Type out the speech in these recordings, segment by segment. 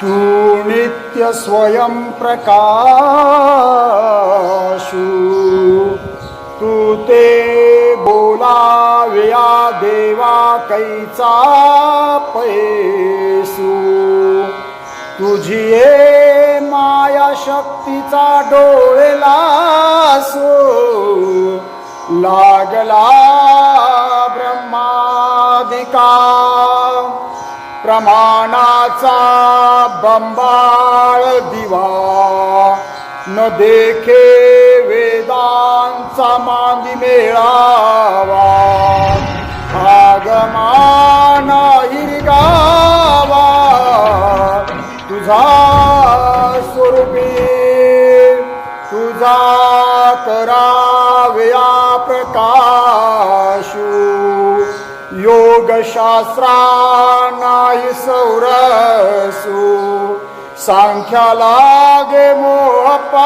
तू नित्य स्वयं प्रकाशू। तू ते बोलाव्या देवा कैचा पैसू। तुझी ये माया शक्तीचा डोळेलासो लागला ब्रह्मादिका प्रमाणाचा बंबाळ दिवा. न देखे वेदांचा मांदी मेळावा. आगमाना हिरगावा. तुझा स्वरूपी तुझा कराव्या प्रकाशू. योगशास्त्रान सौरसू. सांख्या लागे मोहपासू.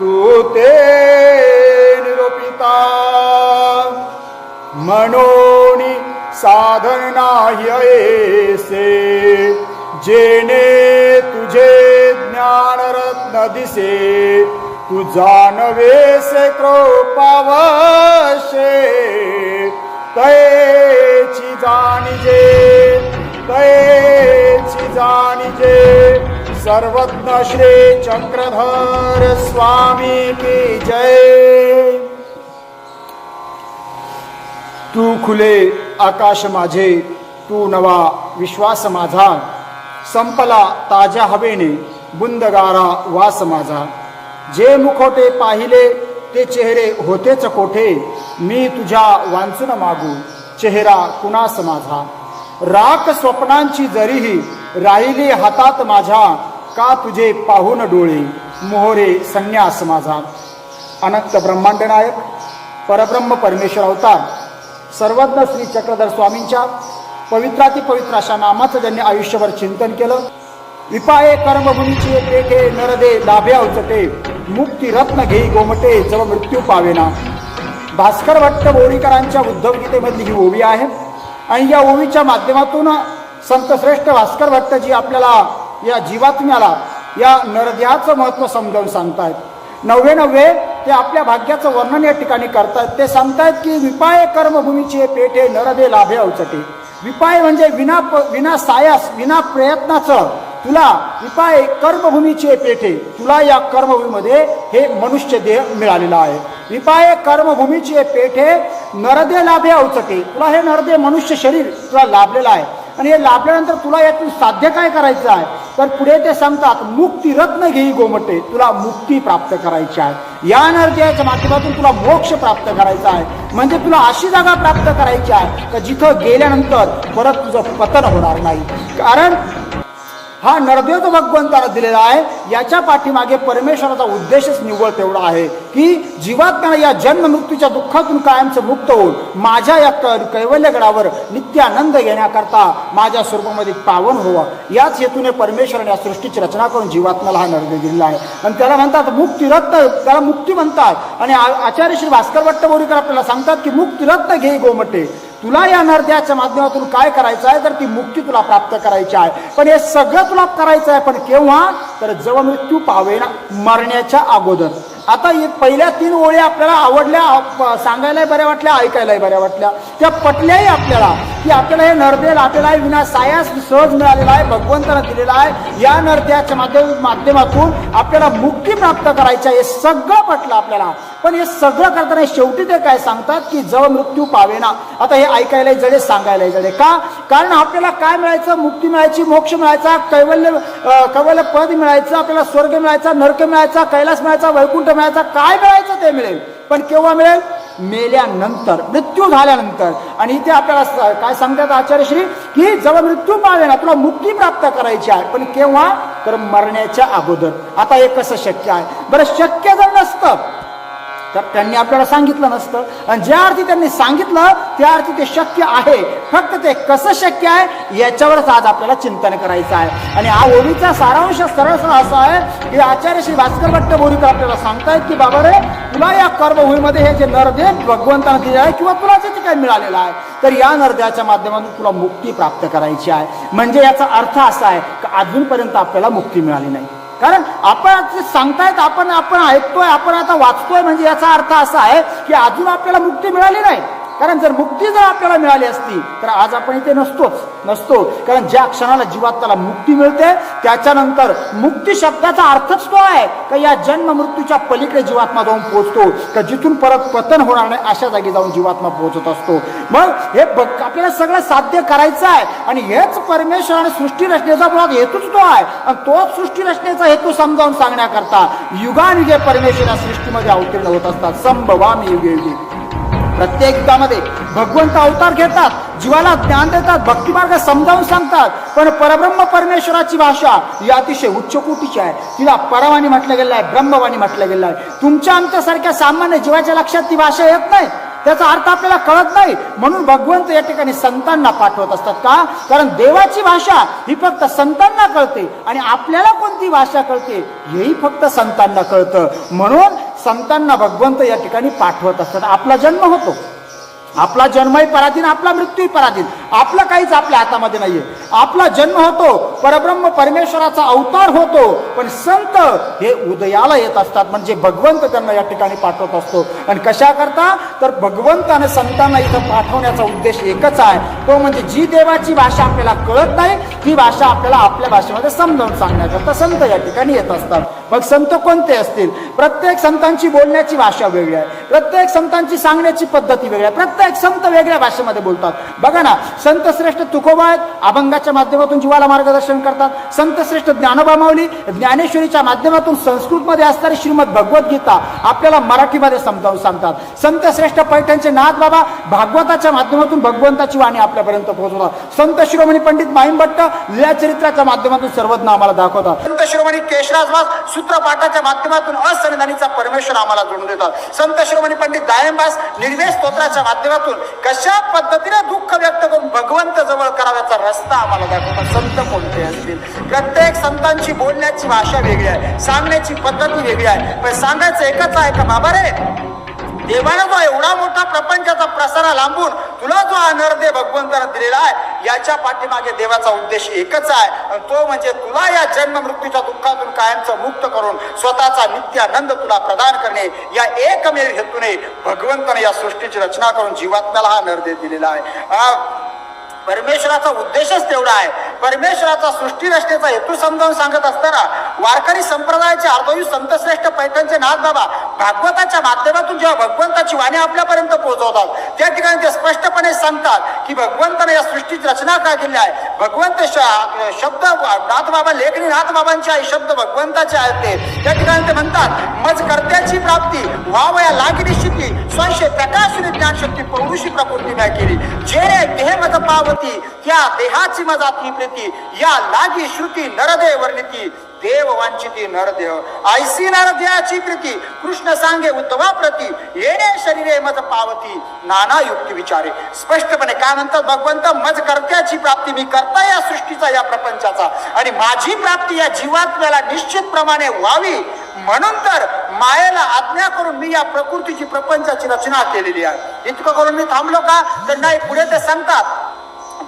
तू ते निरोपिता. मनोनी साधन नाही जेने जेणे तुझे ज्ञान रत्न दिसे. तू जानवेसे कृपावशे. तयची जाणीजे तयची जाणीजे. सर्वज्ञ श्री चक्रधर स्वामी की जय. तू खुले आकाश माझे तू नवा विश्वास माझा. संपला ताज्या हवेने बुंदगारा वास माझा. जे मुखोटे पाहिले ते चेहरे होतेच कोठे? मी तुझ्या वांचून मागू. चेहरा कुणास माझा? राख स्वप्नांची जरीही राहिली हातात माझ्या का तुझे पाहून डोळे? मोहरे संन्यास माझा. अनंत ब्रह्मांड नायक परब्रह्म परमेश्वर अवतार सर्वज्ञ श्री चक्रधर स्वामींच्या पवित्राती पवित्र अशा नामाचं ज्यांनी आयुष्यभर चिंतन केलं विपाये कर्मभूमीची पेखे नरदे लाभ्या उचटे मुक्ती रत्न घेई गोमटे जव मृत्यू पावेना. भास्कर भट्ट बोरीकरांच्या उद्धवगीतेमधली ही ओवी आहे. आणि या ओवीच्या माध्यमातून संतश्रेष्ठ भास्कर भट्टजी आपल्याला या जीवात्म्याला या नरद्याचं महत्त्व समजावून सांगतायत. नव्वे नव्वे ते आपल्या भाग्याचं वर्णन या ठिकाणी करतायत. ते सांगतायत की विपाय कर्मभूमीचे पेठे नरदे लाभे अवचटे विपाय म्हणजे विना प- विना सायास विना प्रयत्नाचं तुला विपाय कर्मभूमीचे पेठे तुला या कर्मभूमीमध्ये हे मनुष्य देह मिळालेला आहे. विपाय कर्मभूमीचे पेठे नरदे लाभे अवचटे तुला हे नरदे मनुष्य शरीर तुला लाभलेलं आहे. आणि हे लाभल्यानंतर तुला यातून साध्य काय करायचं आहे? तर पुढे ते सांगतात मुक्ती रत्न घेई गोमटे तुला मुक्ती प्राप्त करायची आहे. या नरदेहाच्या माध्यमातून तुला मोक्ष प्राप्त करायचा आहे. म्हणजे तुला अशी जागा प्राप्त करायची आहे का जिथं गेल्यानंतर परत तुझं पतन होणार नाही. कारण हा नरदेव भगवंताला दिलेला आहे. याच्या पाठीमागे परमेश्वराचा उद्देशच निव्वळ तेवढा आहे की जीवात्म्याला या जन्म मृत्यूच्या दुःखातून कायमचं मुक्त होऊन माझ्या या कैवल्यगडावर नित्यानंद घेण्याकरता माझ्या स्वरूपामध्ये पावन व्हावं. याच हेतूने परमेश्वराने या सृष्टीची रचना करून जीवात्म्याला हा नरदेव दिलेला आहे. आणि त्याला म्हणतात मुक्तिरत्न त्याला मुक्ती म्हणतात. आणि आचार्य श्री भास्कर भट्ट बोरीकर आपल्याला सांगतात की मुक्तिरत्न घे गोमटे. तुला या नरद्याच्या माध्यमातून काय करायचं आहे? तर ती मुक्ती तुला प्राप्त करायची आहे. पण हे सगळं तुला करायचं आहे पण केव्हा? तर जव मृत्यू पावेना मरण्याच्या अगोदर. आता पहिल्या तीन ओळी आपल्याला आवडल्या सांगायलाही बऱ्या वाटल्या ऐकायलाही बऱ्या वाटल्या. त्या पटल्याही आपल्याला की आपल्याला हे नरदे लाभलेला आहे विना सायास सहज मिळालेला आहे भगवंतानं दिलेला आहे. या नरद्याच्या माध्यमातून आपल्याला मुक्ती प्राप्त करायची आहे. हे सगळं पटलं आपल्याला. पण हे सगळं करताना शेवटी ते काय सांगतात की जव मृत्यू पावेना. आता हे ऐकायला जडे सांगायला जडे. का? कारण आपल्याला काय मिळायचं? मुक्ती मिळायची मोक्ष मिळायचा कैवल्य कैवल्य पद मिळायचं आपल्याला स्वर्ग मिळायचा नरक मिळायचा कैलास मिळायचा वैकुंठ मिळायचा काय मिळायचं ते मिळेल. पण केव्हा मिळेल? मेल्यानंतर मृत्यू झाल्यानंतर. आणि इथे आपल्याला काय सांगतात आचार्यश्री की जेव्हा मृत्यू पावेना तुला मुक्ती प्राप्त करायची आहे. पण केव्हा? तर मरण्याच्या अगोदर. आता हे कसं शक्य आहे? बरं शक्य जर नसतं तर त्यांनी आपल्याला सांगितलं नसतं. आणि ज्या अर्थी त्यांनी सांगितलं त्या अर्थी ते शक्य आहे. फक्त ते कसं शक्य आहे याच्यावरच आज आपल्याला चिंतन करायचं आहे. आणि हा ओळीचा सारांश सरळ सरळ असा आहे की आचार्य श्री भास्कर भट्ट बोरीकर आपल्याला सांगतायत की बाबा रे तुला या कर्मभूमीमध्ये हे जे नरदेह भगवंतानं दिले आहे किंवा तुला जे काय मिळालेलं आहे तर या नरदेहाच्या माध्यमातून तुला मुक्ती प्राप्त करायची आहे. म्हणजे याचा अर्थ असा आहे की अजूनपर्यंत आपल्याला मुक्ती मिळाली नाही. कारण आपण सांगतायत आपण आपण ऐकतोय आपण आता वाचतोय म्हणजे याचा अर्थ असा आहे की अजून आपल्याला मुक्ती मिळाली नाही. कारण जर मुक्ती जर आपल्याला मिळाली असती तर आज आपण इथे नसतोच नसतो. कारण ज्या क्षणाला जीवात्माला मुक्ती मिळते त्याच्यानंतर मुक्ती शब्दाचा अर्थच तो आहे का या जन्म मृत्यूच्या पलीकडे जीवात्मा जाऊन पोहोचतो का जिथून परत पतन होणार नाही अशा जागी जाऊन जीवात्मा पोहोचत असतो. मग हे बघ आपल्याला सगळं साध्य करायचं आहे आणि हेच परमेश्वर आणि सृष्टी रचनेचा मुळात हेतूच तो आहे. आणि तोच सृष्टी रचनेचा हेतू समजावून सांगण्याकरता युगानुगे परमेश्वर या सृष्टीमध्ये अवतीर्ण होत असतात. संभवामी युगे युगे. प्रत्येक युगामध्ये भगवंत अवतार घेतात जीवाला ज्ञान देतात भक्तिमार्ग समजावून सांगतात. पण परब्रह्म परमेश्वराची भाषा ही अतिशय उच्च कोटीची आहे. तिला परवाणी म्हटलं गेलं आहे ब्रह्मवाणी म्हटलं गेलं आहे तुमच्या आमच्यासारख्या सामान्य जीवाच्या लक्षात ती भाषा येत नाही. त्याचा अर्थ आपल्याला कळत नाही. म्हणून भगवंत या ठिकाणी संतांना पाठवत असतात का? कारण देवाची भाषा ही फक्त संतांना कळते आणि आपल्याला कोणती भाषा कळते? हेही फक्त संतांना कळतं. म्हणून संतांना भगवंत या ठिकाणी पाठवत असतात. आपला जन्म होतो. आपला जन्मही पराधीन आपला मृत्यूही पराधीन. आपलं काहीच आपल्या हातामध्ये नाहीये. आपला जन्म होतो परब्रह्म परमेश्वराचा अवतार होतो पण संत हे उदयाला येत असतात. म्हणजे भगवंत त्यांना या ठिकाणी पाठवत असतो. आणि कशा करता? तर भगवंत आणि संतांना इथं पाठवण्याचा उद्देश एकच आहे. तो म्हणजे जी देवाची भाषा आपल्याला कळत नाही ती भाषा आपल्याला आपल्या भाषेमध्ये समजावून सांगण्याकरता संत या ठिकाणी येत असतात. मग संत कोणते असतील? प्रत्येक संतांची बोलण्याची भाषा वेगळी आहे. प्रत्येक संतांची सांगण्याची पद्धती वेगळी आहे. प्रत्येक एक संत वेगळ्या भाषेमध्ये बोलतात. बघा ना संत श्रेष्ठ तुकोबा अभंगाच्या माध्यमातून जीवाला मार्गदर्शन करतात. संत श्रेष्ठ ज्ञानोबा माऊली ज्ञानेश्वरीच्या माध्यमातून संस्कृतमध्ये असणारी श्रीमद भगवद्गीता आपल्याला मराठीमध्ये समजावून सांगतात. संत श्रेष्ठ पैठणचे नाथ बाबा भागवताच्या माध्यमातून भगवंताची वाणी आपल्यापर्यंत पोहोचवतात. संत शिरोमणी पंडित माईन भट्ट लीला चरित्राच्या माध्यमातून सर्वज्ञ आम्हाला दाखवतात. संत शिरोमणी केशराजवास सूत्रपाठाच्या माध्यमातून असंविधानीचा परमेश्वर आम्हाला जोडून देतात. संत शिरोमणी पंडित दायंबास निर्वेश स्तोत्राच्या माध्यमातून कशा पद्धतीने दुःख व्यक्त करून भगवंत जवळ कराव्याचा रस्ता आम्हाला दाखवतात संत कोणते असतील? प्रत्येक संतांची बोलण्याची भाषा वेगळी आहे सांगण्याची पद्धती वेगळी आहे. पण सांगायचं एकच आहे का बाबा रे? देवानं जो एवढा मोठा प्रपंचाचा प्रसारा लांबून तुला जो अनर्दे भगवंतानं दिलेला आहे याच्या पाठीमागे देवाचा उद्देश एकच आहे. आणि तो म्हणजे तुला या जन्म मृत्यूच्या दुःखातून कायमचं मुक्त करून स्वतःचा नित्य आनंद तुला प्रदान करणे. या एकमेव हेतूने भगवंताने या सृष्टीची रचना करून जीवात्म्याला हा नरदे दिलेला आहे. परमेश्वराचा उद्देशच तेवढा आहे. परमेश्वराचा सृष्टी रचनेचा हेतू समजावून सांगत असताना वारकरी संप्रदायाचे अर्धवी संतश्रेष्ठ पैठणचे नाथ बाबा भागवताच्या माध्यमातून जेव्हा भगवंताची वाणी आपल्यापर्यंत पोहोचवतात त्या ठिकाणी ते स्पष्टपणे सांगतात की भगवंताने या सृष्टीची रचना का केली आहे? भगवंत शब्द नाथ बाबा लेखनी नाथ बाबांचे आहे शब्द भगवंताचे आहेत ते. त्या ठिकाणी ते म्हणतात मज कर्त्याची प्राप्ती वावया लागिरी शिकली निश्चिती स्वयंशे प्रकाशनी ज्ञानशक्ती पौरुषी प्रकृती म्या केली. जे रे देह होती. त्या देहाची मजाती प्रीती. या लागी श्रुती नरदेव वर्णिती देव वांछिती नरदेव. आयसी नरदेहाची प्रीती. कृष्ण सांगे उद्धवा प्रती. येणे शरीरे मज पावती. नाना युक्ती विचारे. स्पष्टपणे काय म्हणतात भगवंत? मज कर्त्याची प्राप्ती मी करता या सृष्टीचा या प्रपंचाचा. आणि माझी प्राप्ती या जीवात्म्याला निश्चित प्रमाणे व्हावी. म्हणून तर मायेला आज्ञा करून मी या प्रकृतीची प्रपंचाची रचना केलेली आहे. इतकं करून मी थांबलो का? तर नाही पुढे ते सांगतात.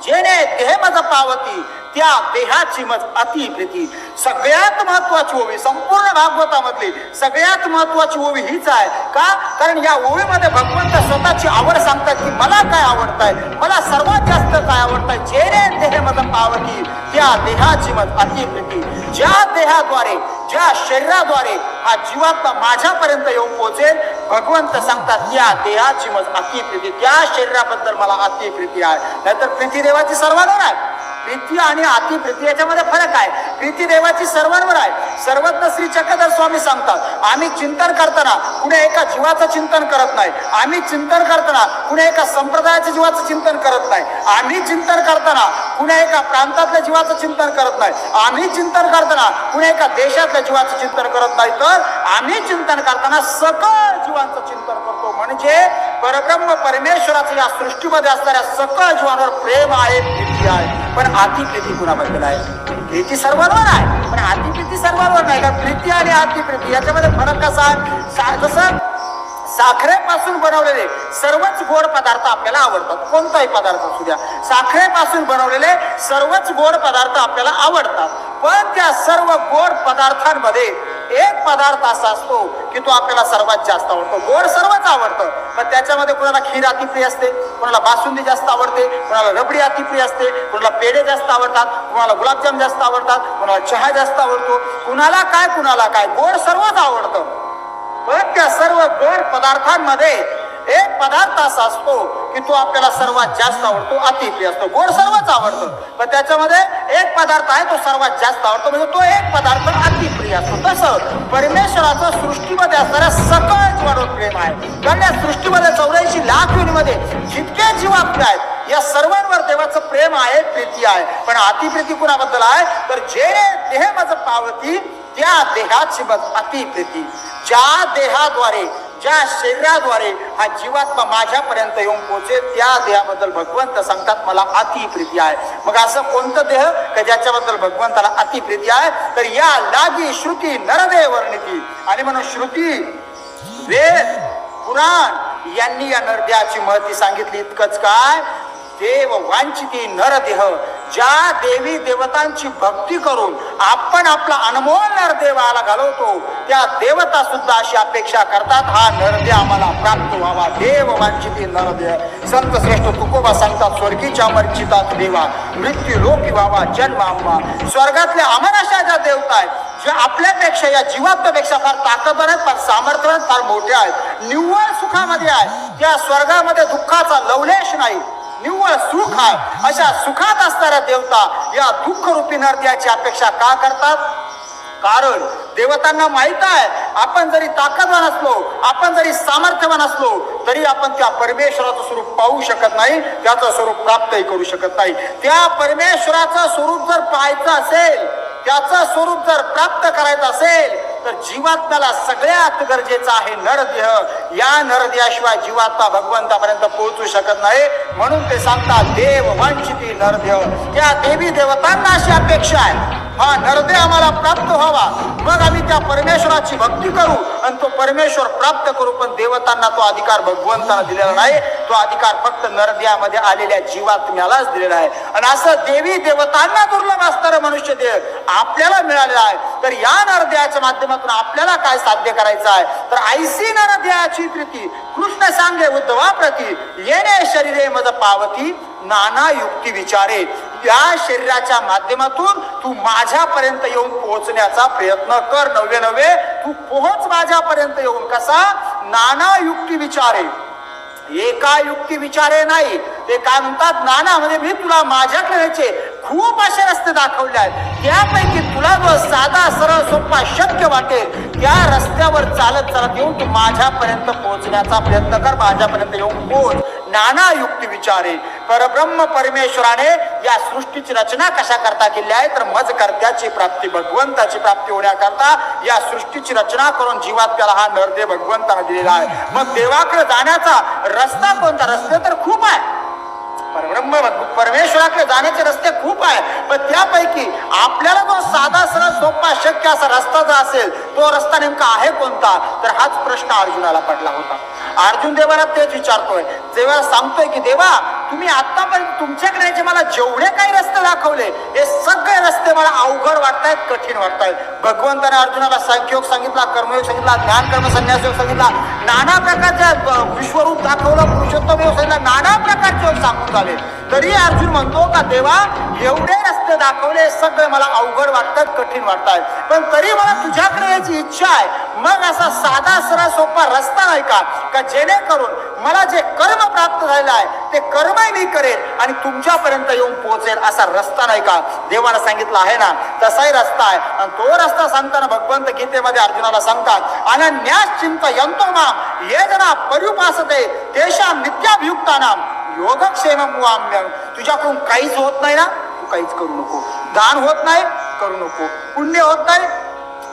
जेणे देह मज पावती. त्या देहाची मज अति प्रीती. सगळ्यात महत्वाची ओवी संपूर्ण भागवतामधली सगळ्यात महत्वाची ओवी हीच आहे. का? कारण या ओवीमध्ये भगवंत स्वतःची आवड सांगतात की मला काय आवडतंय? मला सर्वात जास्त काय आवडतंय? चेहरे देह मत पावती त्या देहाची मत अति प्रीती. ज्या देहाद्वारे ज्या शरीराद्वारे हा जीवात्मा माझ्यापर्यंत येऊन पोहोचेल भगवंत सांगतात त्या देहाची मज अति प्रीती त्या शरीराबद्दल मला अति प्रीती आहे. नाहीतर प्रीती देवाची सर्वांना आहे. प्रीती आणि अतिप्रीती याच्यामध्ये फरक आहे. भीती देवाची सर्वांवर आहे. सर्वज्ञ श्री चक्रधर स्वामी सांगतात आम्ही चिंतन करताना कुणी एका जीवाचं चिंतन करत नाही. आम्ही चिंतन करताना कुणी एका संप्रदायाच्या जीवाचं चिंतन करत नाही. आम्ही चिंतन करताना कुणी एका प्रांतातल्या जीवाचं चिंतन करत नाही. आम्ही चिंतन करताना कुणी एका देशातल्या जीवाचं चिंतन करत नाही. तर आम्ही चिंतन करताना सकळ जीवांचं चिंतन करतो. म्हणजे परब्रह्म परमेश्वराचं या सृष्टीमध्ये असणाऱ्या सकळ जीवांवर प्रेम आहे प्रीती आहे. पण अतिप्रीती कुणाबद्दल आहे? प्रीती सर्वांवर आहे पण अतिप्रीती सर्वांवर नाही. का प्रीती आणि अतिप्रीती याच्यामध्ये फरक कसा आहे? जसं साखरेपासून बनवलेले सर्वच गोड पदार्थ आपल्याला आवडतात. कोणताही पदार्थ असू द्या. साखरेपासून बनवलेले सर्वच गोड पदार्थ आपल्याला आवडतात. पण त्या सर्व गोड पदार्थांमध्ये एक पदार्थ असा असतो की तो आपल्याला सर्वात जास्त आवडतो. गोड सर्वच आवडतं पण त्याच्यामध्ये कुणाला खीर अतिप्रिय असते कुणाला बासुंदी जास्त आवडते कुणाला रबडी अतिप्रिय असते कुणाला पेढे जास्त आवडतात कुणाला गुलाबजाम जास्त आवडतात कुणाला चहा जास्त आवडतो. कुणाला काय कुणाला काय गोड सर्वच आवडतं. पण त्या सर्व गोड पदार्थांमध्ये एक पदार्थ असा असतो की तो आपल्याला सर्वात जास्त आवडतो अतिप्रिय असतो गोड सर्वच आवडतं. पण त्याच्यामध्ये एक पदार्थ आहे तो सर्वात जास्त आवडतो. म्हणजे तो एक पदार्थ अतिप्रिय असतो. तसं परमेश्वराचं सृष्टीमध्ये असणाऱ्या सकळ जीवावर प्रेम आहे. कारण या सृष्टीमध्ये चौऱ्याऐंशी लाख युनिमध्ये जितके जीवात्मे आहेत या सर्वांवर देवाचं प्रेम आहे प्रीती आहे. पण अतिप्रीती कुणाबद्दल आहे? तर जे देह माझं पावती त्या देहाची अतिप्रीती. ज्या देहाद्वारे ज्या शरीराद्वारे हा जीवात्मा माझ्यापर्यंत येऊन पोहोचेल त्या देहाबद्दल भगवंत सांगतात मला अतिप्रीती आहे. मग असं कोणतं देह? का ज्याच्याबद्दल भगवंताला अतिप्रीती आहे? तर या लागी श्रुती नरदेह वर्णिती. आणि म्हणून श्रुती वेद पुराण यांनी या नरदेहाची महती सांगितली. इतकंच काय? देव वांछिती नरदेह. ज्या देवी देवतांची भक्ती करून आपण आपला अनमोल नरदेवाला घालवतो त्या देवता सुद्धा अशी अपेक्षा करतात हा नरदेव आम्हाला प्राप्त व्हावा. देव वांछिती नरदेव. संत श्रेष्ठ तुकोबा सांगतात स्वर्गीच्या मर्चितात देवा. मृत्यू लोकी व्हावा जन्म आम्हा. स्वर्गातल्या अमर अशा ज्या देवता आहेत ज्या आपल्यापेक्षा या जीवात्मापेक्षा फार ताकदवर आहेत फार सामर्थ्यवान फार मोठ्या आहेत निव्वळ सुखामध्ये आहे त्या स्वर्गामध्ये दुःखाचा लवलेश नाही. निव्वळ सुख आहे अशा सुखात असणाऱ्या देवता या दुःख रूपी नरद्याची अपेक्षा का करतात? कारण देवतांना माहीत आहे आपण जरी ताकदवान असलो आपण जरी सामर्थ्यवान असलो तरी आपण त्या परमेश्वराचं स्वरूप पाहू शकत नाही त्याचं स्वरूप प्राप्तही करू शकत नाही. त्या परमेश्वराचं स्वरूप जर पाहायचं असेल त्याचं स्वरूप जर प्राप्त करायचं असेल जीवात्म्याला सगळ्यात गरजेचं आहे नरदेह. या नरदेहाशिवाय जीवात्मा भगवंतापर्यंत पोहोचू शकत नाही. म्हणून ते सांगतात देव वंचिती नरदेह. या देवी देवतांना अशी अपेक्षा आहे. हा नरदेह आम्हाला प्राप्त व्हावा. मग आम्ही त्या परमेश्वराची भक्ती करू. आणि तो परमेश्वर प्राप्त करू पण देवतांना तो अधिकार भगवंतांना दिलेला नाही. तो अधिकार फक्त नरदेहामध्ये आलेल्या जीवात्म्यालाच दिलेला आहे. आणि असं देवी देवतांना दुर्लभ असणारं मनुष्य देह आपल्याला मिळालेला आहे. तर या नरदेहाच्या माध्यमातून आपल्याला काय साध्य करायचं आहे? तर ऐसी नरदेहाची प्रीती कृष्ण सांगे उद्धवा प्रती येणे शरीरे मज पावती नाना युक्ती विचारे. या शरीराच्या माध्यमातून तू माझ्यापर्यंत येऊन पोहोचण्याचा प्रयत्न कर नव्हे नव्हे. तू पोहोच माझ्यापर्यंत येऊन. कसा? नाना युक्ती विचारे. एका युक्ती विचारे नाही. ते काय म्हणतात नाना म्हणजे मी तुला माझ्याकडे न्यायचे खूप असे रस्ते दाखवले आहेत. त्यापैकी तुला जो साधा सरळ सोपा शक्य वाटेल त्या रस्त्यावर चालत चालत येऊन तू माझ्यापर्यंत पोहोचण्याचा प्रयत्न कर. माझ्यापर्यंत येऊन पोहोच. नाना युक्ती विचारे. परब्रह्म परमेश्वराने या सृष्टीची रचना कशा करता केली आहे? तर मज कर्त्याची प्राप्ती भगवंताची प्राप्ती होण्याकरता या सृष्टीची रचना करून जीवात्म्याला हा नरदे भगवंताने दिलेला आहे. मग देवाकडे जाण्याचा रस्ता कोणता? रस्ते तर खूप आहे. परब्रह्म परमेश्वराकडे जाण्याचे रस्ते खूप आहे. पण त्यापैकी आपल्याला जो साधा सरळ सोपा शक्य असा रस्ता जो असेल तो रस्ता नेमका आहे कोणता? तर हाच प्रश्न अर्जुनाला पडला होता. अर्जुन देवाला तेच विचारतोय. देवाला सांगतोय की देवा तुम्ही आतापर्यंत तुमच्याकडे जे मला जेवढे काही रस्ते दाखवले हे सगळे रस्ते मला अवघड वाटतायत कठीण वाटतायत. भगवंताने अर्जुनाला संख्योग सांगितला कर्मयोग सांगितला ज्ञान कर्म संन्यास योग सांगितला. नाना प्रकारच्या विश्वरूप दाखवलं पुरुषोत्तम योग नाना प्रकारचे सांगून झाले. तरी अर्जुन म्हणतो का देवा एवढे रस्ते दाखवले सगळे मला अवघड वाटतात कठीण वाटतात पण तरी मला तुझ्याकडे याची इच्छा आहे. मग असा साधा सरळ सोपा रस्ता नाही का? का जेणेकरून मला जे कर्म प्राप्त झालेलं आहे ते कर्मही मी करेल आणि तुमच्यापर्यंत येऊन पोहोचेल असा रस्ता नाही का? देवाला सांगितलं आहे ना तसाही रस्ता आहे. आणि तो रस्ता सांगताना भगवंत गीतेमध्ये अर्जुनाला सांगतात अनन्यास चिंत यंतो मा ये जना पर्युपासते तेशा नित्याभियुक्तानाम योगक्षेम वाम्यम तुझ्याकडून काहीच होत नाही ना? तू काहीच करू नको. दान होत नाही करू नको. पुण्य होत नाही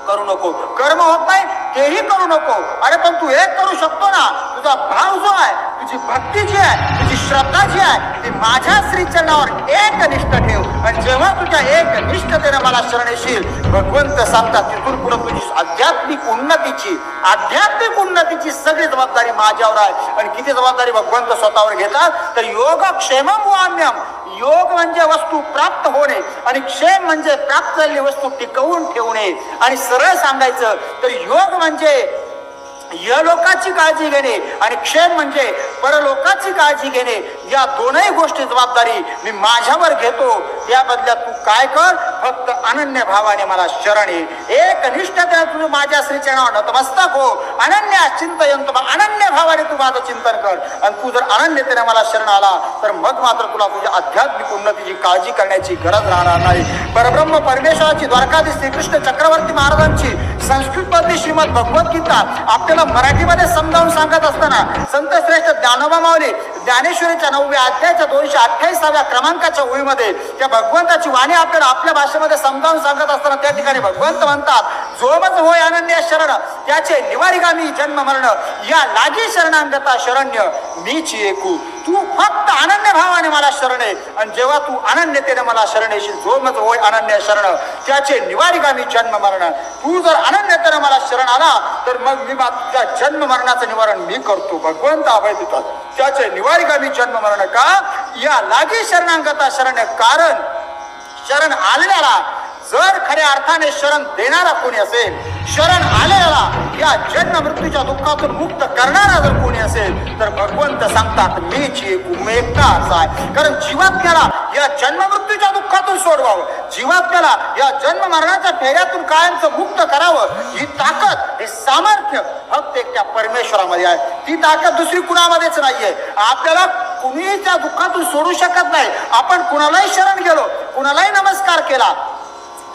करू नको. कर्म होत नाही तेही करू नको. अरे पण तू एक करू शकतो ना? तुझा भाव जो आहे तुझी भक्ती जी आहे तुझी श्रद्धा जी आहे ती माझ्या श्रीचरणावर एक निष्ठ ठेव. आणि जेव्हा तुझ्या एक निष्ठतेने येशील भगवंत सांगतात तिथून पुढे तुझी आध्यात्मिक उन्नतीची आध्यात्मिक उन्नतीची सगळी जबाबदारी माझ्यावर आहे. आणि किती जबाबदारी भगवंत स्वतःवर घेतात? तर योग क्षेमम वाम्यम. योग म्हणजे वस्तू प्राप्त होणे आणि क्षेम म्हणजे प्राप्त झालेली वस्तू टिकवून ठेवणे. आणि सरळ सांगायचं तर योग म्हणजे यलोकाची काळजी घेणे. आणि क्षेम म्हणजे परलोकाची काळजी घेणे या दोनही गोष्टी जबाबदारी मी माझ्यावर घेतो. त्या बदल्यात तू काय कर? फक्त अनन्य भावाने मला शरण. ये एक निष्ठतेने तुझं माझ्या श्रीचरणावर नतमस्तक हो. अनन्य चिंतयंत अनन्य भावाने तू माझं चिंतन कर. आणि तू जर अनन्यतेने मला शरण आला तर मग मात्र तुला तुझ्या आध्यात्मिक उन्नतीची काळजी करण्याची गरज राहणार नाही. परब्रह्म परमेश्वराची द्वारकाधीश श्रीकृष्ण चक्रवर्ती महाराजांची संस्कृत श्रीमद भगवद्गीता आपल्याला मराठीमध्ये समजावून सांगत असताना संत श्रेष्ठ ज्ञानोबा माऊली ज्ञानेश्वरीच्या नवव्या अध्यायाच्या दोनशे अठ्ठावीसाव्या क्रमांकाच्या ओळीमध्ये त्या भगवंताची वाणी आपल्याला आपल्या भाषेमध्ये समजावून सांगत असताना त्या ठिकाणी भगवंत म्हणतात जोमच होय अनन्य शरण त्याचे निवारिगामी जन्म मरण या लागी शरणांगता शरण्य मीची एकू तू फक्त अनन्य भावाने मला शरण आहे आणि जेव्हा तू अनन्यतेने मला शरण येशील जो मज होय अनन्य शरण त्याचे निवारिगामी जन्म मरण. तू जर अनन्यतेने मला शरण आला तर मग मी मा- जन्म मरणाचं निवारण मी करतो. भगवंत अभय देतात त्याचे निवारिगामी जन्म मरण का? या लागी शरणांगता शरण कारण शरण आलेल्याला जर खऱ्या अर्थाने शरण देणारा कोणी असेल शरण आलेला या जन्म मृत्यूच्या दुःखातून मुक्त करणारा जर कोणी असेल तर भगवंत सांगतात मीच एक मी एकटा असा आहे कारण जीवात्म्याला या जन्म मृत्यूच्या दुःखातून सोडवावं. जीवात्म्याला या जन्म मरणाच्या फेऱ्यातून कायमचं मुक्त करावं. ही ताकद हे सामर्थ्य फक्त एकट्या परमेश्वरामध्ये आहे. ती ताकद दुसरी कुणामध्येच नाहीये. आपल्याला कुणीही त्या दुःखातून सोडू शकत नाही. आपण कुणालाही शरण गेलो कुणालाही नमस्कार केला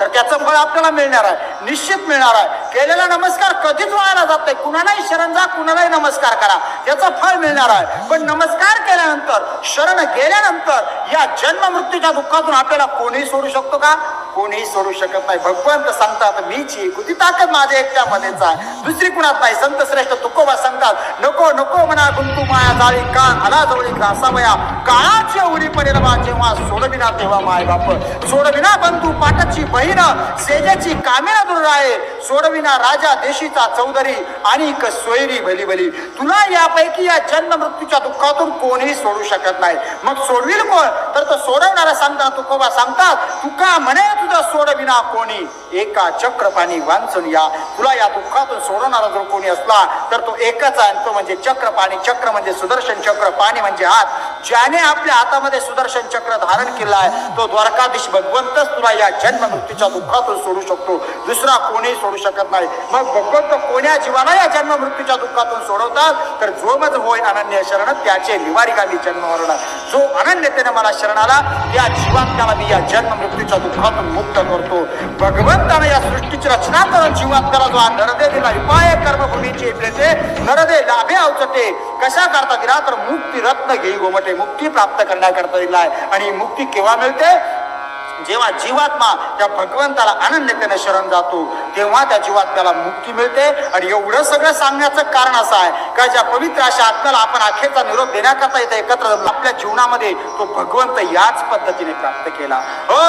तर त्याचं फळ आपल्याला मिळणार आहे. निश्चित मिळणार आहे. केलेला नमस्कार कधीच व्हायला जात नाही. कुणालाही शरण जा कुणालाही नमस्कार करा. त्याचं फळ मिळणार आहे. पण नमस्कार केल्यानंतर शरण गेल्यानंतर या जन्म मृत्यूच्या दुःखातून आपल्याला कोणीही सोडू शकतो का? कोणीही सोडू शकत नाही. भगवंत सांगतात मीची एक ताकद माझ्या एकट्यामध्येच आहे. दुसरी कुणात नाही. संत श्रेष्ठ तुकोबा सांगतात नको नको म्हणा गुंतू माया जाळी का अनाजवळी जवळी ग्रासावया काळाच्या उरी पडेल बा जेव्हा सोडविना तेव्हा माय बाप. सोडविना बंधू पाटाची बहीण सेजेची कामिना दूर आहे सोडविना राजा देशीचा चौधरी आणि एक सोयरी भली भली तुला यापैकी या जन्म मृत्यूच्या दुःखातून कोणीही सोडू शकत नाही. मग सोडविल कोण? तर तो सोडवणारा सांगता तुकोबा सांगतात तुका म्हणे तुझा सोडविना कोणी. एका चक्रपाणी वांचून या. तुला या दुःखातून सोडवणारा जर कोणी असला तर तो एकच आहे. तो म्हणजे चक्रपाणी. चक्र म्हणजे सुदर्शन चक्र पाणी म्हणजे हात ज्याने आपल्या हातामध्ये सुदर्शन चक्र धारण केलं आहे तो द्वारकाधीश भगवंतच तुला या जन्म मृत्यूच्या दुःखातून सोडू शकतो. दुसरा कोणी सोडू शकत नाही. मग भगवंत कोण्या जीवाला या जन्म मृत्यूच्या दुःखातून सोडवतात? तर जो मज होय अनन्य शरण त्याचे निवारिकामी जन्म मरण जो अनन्यतेने मला शरण आला त्या जीवात्म्याला मी या जन्म मृत्यूच्या दुःखातून मुक्त करतो. भगवंताने या सृष्टीची रचना करून जीवात्म्याला जो हा नरदे दिला उपाय कर्मभूमीचे प्रेते नरदे लाभे अवचटे कशा करता दिला तर मुक्ती रत्न घेई गोमटे. मुक्ती प्राप्त करण्याकरता दिला आहे. आणि मुक्ती केव्हा मिळते? जेव्हा जीवात्मा त्या भगवंताला अनन्यतेने शरण जातो तेव्हा त्या जीवात्म्याला मुक्ती मिळते. आणि एवढं सगळं सांगण्याचं कारण असं आहे का ज्या पवित्र अशा आत्म्याला आपण अखेरचा निरोप देण्याकरता इथे एकत्र आपल्या जीवनामध्ये तो भगवंत याच पद्धतीने प्राप्त केला. हो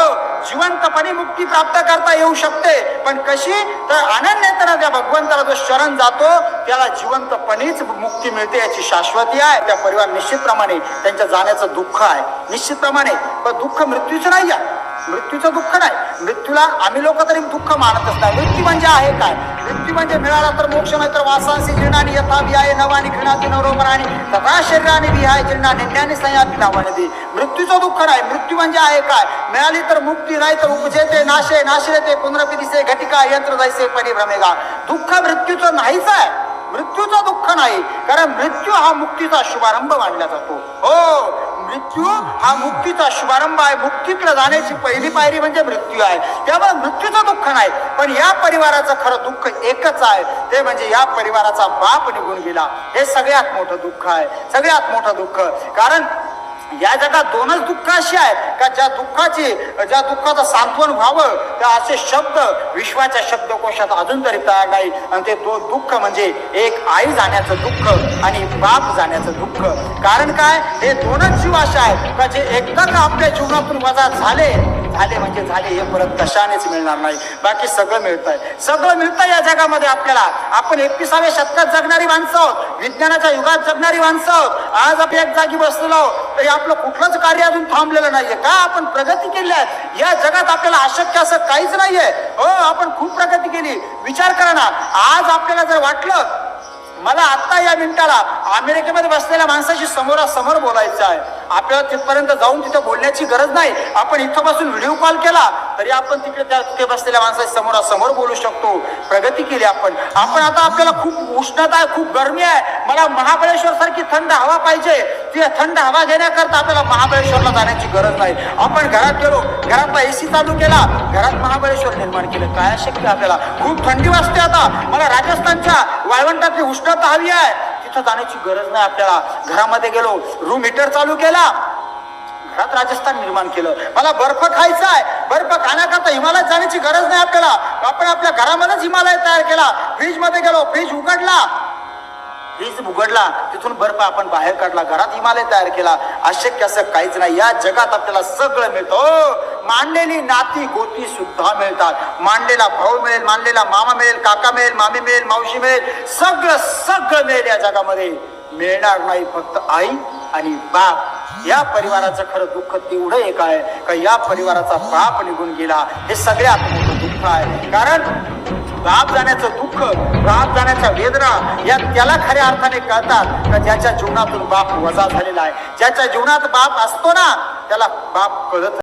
जिवंतपणे मुक्ती प्राप्त करता येऊ शकते. पण कशी? तर अनन्यतेने त्या भगवंताला जो शरण जातो त्याला जिवंतपणेच मुक्ती मिळते याची शाश्वती आहे. त्या परिवार निश्चितप्रमाणे त्यांच्या जाण्याचं दुःख आहे. निश्चितप्रमाणे. पण दुःख मृत्यूचं नाही आहे मृत्यूचं दुःख नाही. मृत्यूला आम्ही लोक तरी दुःख मानतच नाही. मृत्यू म्हणजे आहे काय? मृत्यू म्हणजे मिळाला तर मोक्ष नाही तर वासांशी जीर्णाने यथा विहाय नवानी घृणाती नवरोपराणी तथा शरीराने विहाय जीर्णा निन्याने संयाती नावाने दे मृत्यूचं दुःख नाही. मृत्यू म्हणजे आहे काय? मिळाली तर मुक्ती नाही तर उपजेते नाशे नाशिरते पुनरपी दिसे घटिका यंत्र जायचे परिभ्रमेगा दुःख मृत्यूचं नाहीच आहे. मृत्यूचं दुःख नाही. कारण मृत्यू हा मुक्तीचा शुभारंभ मानला जातो. हो मृत्यू हा मुक्तीचा शुभारंभ आहे. मुक्तीकडे जाण्याची पहिली पायरी म्हणजे मृत्यू आहे. त्यामुळे मृत्यूचं दुःख नाही पण या परिवाराचं खरं दुःख एकच आहे. ते म्हणजे या परिवाराचा बाप निघून गेला. हे सगळ्यात मोठं दुःख आहे. सगळ्यात मोठं दुःख. कारण या जगात दोनच दुःख अशी आहेत का ज्या दुःखाची ज्या दुःखाचं सांत्वन व्हावं त्या असे शब्द विश्वाच्या शब्दकोशात अजून तरी तयार नाही. आणि ते दोन दुःख म्हणजे एक आई जाण्याचं दुःख आणि बाप जाण्याचं दुःख. कारण काय? हे दोनच जीव असे आहेत का जे एकदा का आपल्या जीवनातून वजा झाले झाले म्हणजे झाले हे परत कशानेच मिळणार नाही. बाकी सगळं मिळतंय. सगळं मिळतंय या जगामध्ये आपल्याला. आपण एकविसाव्या शतकात जगणारी माणसं आहोत. विज्ञानाच्या युगात जगणारी माणसं आहोत. आज आपण एक जागी बसलेलो आहोत. तरी आपलं कुठलंच कार्य अजून थांबलेलं नाहीये. का आपण प्रगती केली आहे? या जगात आपल्याला अशक्य असं काहीच नाहीये. हो आपण खूप प्रगती केली. विचार करा ना. आज आपल्याला जर वाटलं मला आत्ता या मिनिटाला अमेरिकेमध्ये बसलेल्या माणसाशी समोरासमोर बोलायचं आहे. आपल्याला तिथपर्यंत जाऊन तिथं बोलण्याची गरज नाही. आपण इथं बसून व्हिडिओ कॉल केला. तरी आपण तिकडे त्या तिथे बसलेल्या माणसाच्या समोरासमोर बोलू शकतो. प्रगती केली आपण. आपण आता आपल्याला खूप उष्णता आहे खूप गरमी आहे. मला महाबळेश्वर सारखी थंड हवा पाहिजे. ती थंड हवा घेण्याकरता आपल्याला महाबळेश्वरला जाण्याची गरज नाही. आपण घरात गेलो घरातला एसी चालू केला घरात महाबळेश्वर निर्माण केलं. काय शक्य आपल्याला? खूप थंडी वाजते आता. मला राजस्थानच्या वाळवंटातली उष्णता हवी आहे. तिथं जाण्याची गरज नाही आपल्याला. घरामध्ये गेलो रूम हिटर चालू केला. घरात राजस्थान निर्माण केलं. मला बर्फ खायचा आहे बर्फ खाण्याकरता हिमालयात जाण्याची गरज नाही आपल्याला. आपण आपल्या घरामध्येच हिमालय तयार केला. फ्रीजमध्ये गेलो. फ्रीज उघडला. फ्रीज उघडला. तिथून बर्फ आपण बाहेर काढला. घरात हिमालय तयार केला. अशक्य असं काहीच नाही. या जगात आपल्याला सगळं मिळतं. हो. मांडलेली नाती गोती सुद्धा मिळतात. मांडलेला भाऊ मिळेल मांडलेला मामा मिळेल काका मिळेल मामी मिळेल मावशी मिळेल. सगळं सगळं मिळेल या जगामध्ये. मिळणार नाही फक्त आई आणि बाप या परिवाराचं खरं दुःख तेवढं एक आहे का या परिवाराचा बाप निघून गेला हे सगळ्यात मोठं दुःख आहे. कारण बाप जाण्याचं दुःख बाप जाण्याच्या वेदना या त्याला खऱ्या अर्थाने कळतात का ज्याच्या जीवनातून बाप वजा झालेला आहे. ज्याच्या जीवनात बाप असतो ना त्याला बाप कळत